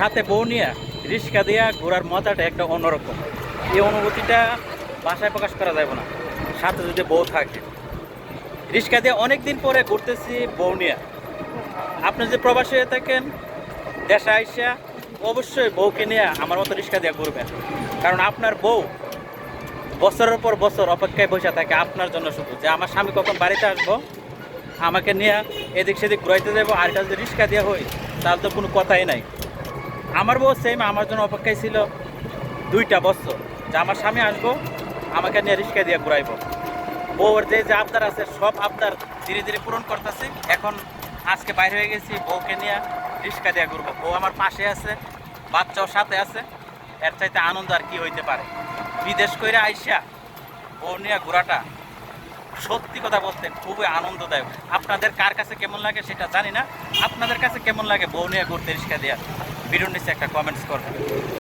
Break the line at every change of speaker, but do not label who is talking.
সাথে বউ নিয়ে রিক্সা দিয়া ঘোরার মজাটা একটা অন্যরকম। এই অনুভূতিটা ভাষায় প্রকাশ করা যাবে না। সাথে যদি বউ থাকে। রিক্সা দিয়ে অনেক দিন পরে ঘুরতেছি বউ নিয়ে। আপনি যদি প্রবাসী হয়ে থাকেন, দেশে আইসা অবশ্যই বউকে নিয়ে আমার মতো রিক্সা দিয়ে ঘুরবেন। কারণ আপনার বউ বছরের পর বছর অপেক্ষায় বসে থাকে আপনার জন্য শুধু। যে আমার স্বামী কখন বাড়িতে আসব, আমাকে নিয়ে এদিক সেদিক ঘুরাইতে যাব আর এটা যদি রিক্সা দেওয়া হয়, তাহলে তো কোনো কথাই নাই। আমার বউ সেম আমার জন্য অপেক্ষায় ছিল দুইটা বছর। যে আমার স্বামী আসব, আমাকে নিয়ে রিক্সা দিয়ে ঘুরাইবো। বউর যে যে আবদার আছে, সব আবদার ধীরে ধীরে পূরণ করতেছি। এখন আজকে বাইরে হয়ে গেছি, বউকে নিয়ে রিক্সা দিয়ে ঘুরবো। বউ আমার পাশে আছে, বাচ্চাও সাথে আছে। এর চাইতে আনন্দ আর কি হইতে পারে? বিদেশ করে আইসা বউ নিয়ে ঘোরাটা সত্যি কথা বলতে খুবই আনন্দদায়ক। আপনাদের কার কাছে কেমন লাগে সেটা জানি না। আপনাদের কাছে কেমন লাগে বউ নিয়ে ঘুরতে রিক্সা দেওয়া ভিডিওর নিচে একটা কমেন্টস করবেন।